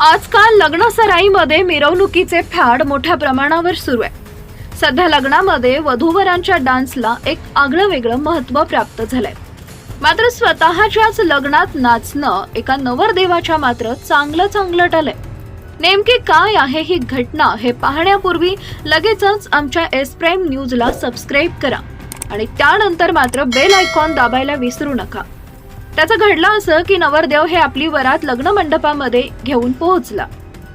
आजकाल लग्न सराईमध्ये मिरवणुकीचे फॅड मोठ्या प्रमाणावर सुरू आहे. सध्या लग्नामध्ये वधूवरांच्या डान्सला एक आगळं वेगळं महत्त्व प्राप्त झालंय. मात्र स्वतःच्याच लग्नात नाचणं एका नवरदेवाच्या मात्र चांगलं चांगलं टलंय. नेमकी काय आहे ही घटना हे पाहण्यापूर्वी लगेचच आमच्या एस प्राईम न्यूजला सबस्क्राईब करा. आणि त्यानंतर मात्र बेल आयकॉन दाबायला विसरू नका. त्याचं घडलं असं की नवरदेव हे आपली वरात लग्न मंडपामध्ये घेऊन पोहोचला.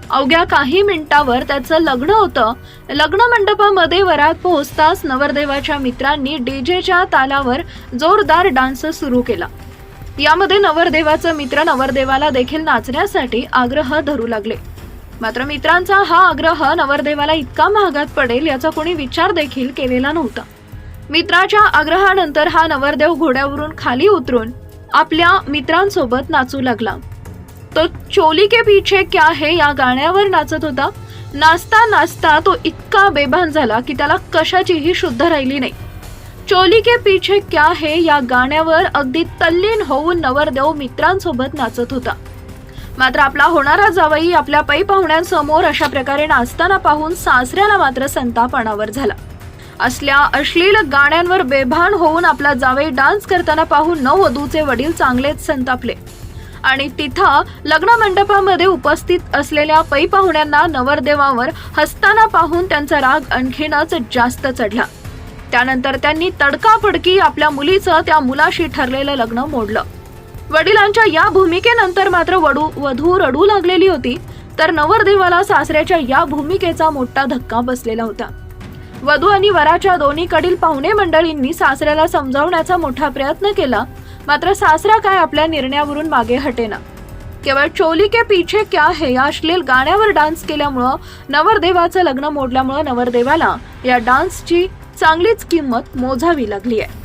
अवघ्या काही मिनिटावर त्याचं लग्न होतं. लग्न मंडपामध्ये वरात पोहोचताच नवरदेवाच्या मित्रांनी डीजेच्या तालावर जोरदार डान्स सुरू केला. यामध्ये नवरदेवाचा मित्र नवरदेवाला देखील नाचण्यासाठी आग्रह धरू लागले. मात्र मित्रांचा हा आग्रह नवरदेवाला इतका महागात पडेल याचा कोणी विचार देखील केलेला नव्हता. मित्राच्या आग्रहानंतर हा नवरदेव घोड्यावरून खाली उतरून आपल्या मित्रांसोबत नाचू लागला. तो चोली के पीछे क्या है या गाण्यावर नाचत होता. नाचता नाचता तो इतका बेभान झाला की त्याला कशाचीही शुद्ध राहिली नाही. चोली के पीछे क्या है या गाण्यावर अगदी तल्लीन होऊन नवरदेव मित्रांसोबत नाचत होता. मात्र आपला होणारा जावई आपल्या पै पाहुण्यांसमोर अशा प्रकारे नाचताना पाहून सासऱ्याला मात्र संताप अनावर झाला. असल्या अश्लील गाण्यांवर बेभान होऊन आपला जावई डान्स करताना पाहून नववधूचे वडील चांगलेच संतापले. आणि तिथं लग्न मंडपामध्ये उपस्थित असलेल्या पै पाहुण्यांना नवरदेवावर हसताना पाहून त्यांचा राग आणखीनच जास्त चढला. त्यानंतर त्यांनी तडकाफडकी आपल्या मुलीचं त्या मुलाशी ठरलेलं लग्न मोडलं. वडिलांच्या या भूमिकेनंतर मात्र वडू वधू रडू लागलेली होती तर नवरदेवाला सासऱ्याच्या या भूमिकेचा मोठा धक्का बसलेला होता. वधू आणि वराच्या दोन्हीकडील पाहुणे मंडळींनी सासऱ्याला समजावण्याचा मोठा प्रयत्न केला. मात्र सासरा काय आपल्या निर्णयावरून मागे हटेना. केवळ चोली के पीछे क्या है या अश्लील गाण्यावर डान्स केल्यामुळं नवरदेवाचं लग्न मोडल्यामुळं नवरदेवाला या डान्सची चांगलीच किंमत मोजावी लागली आहे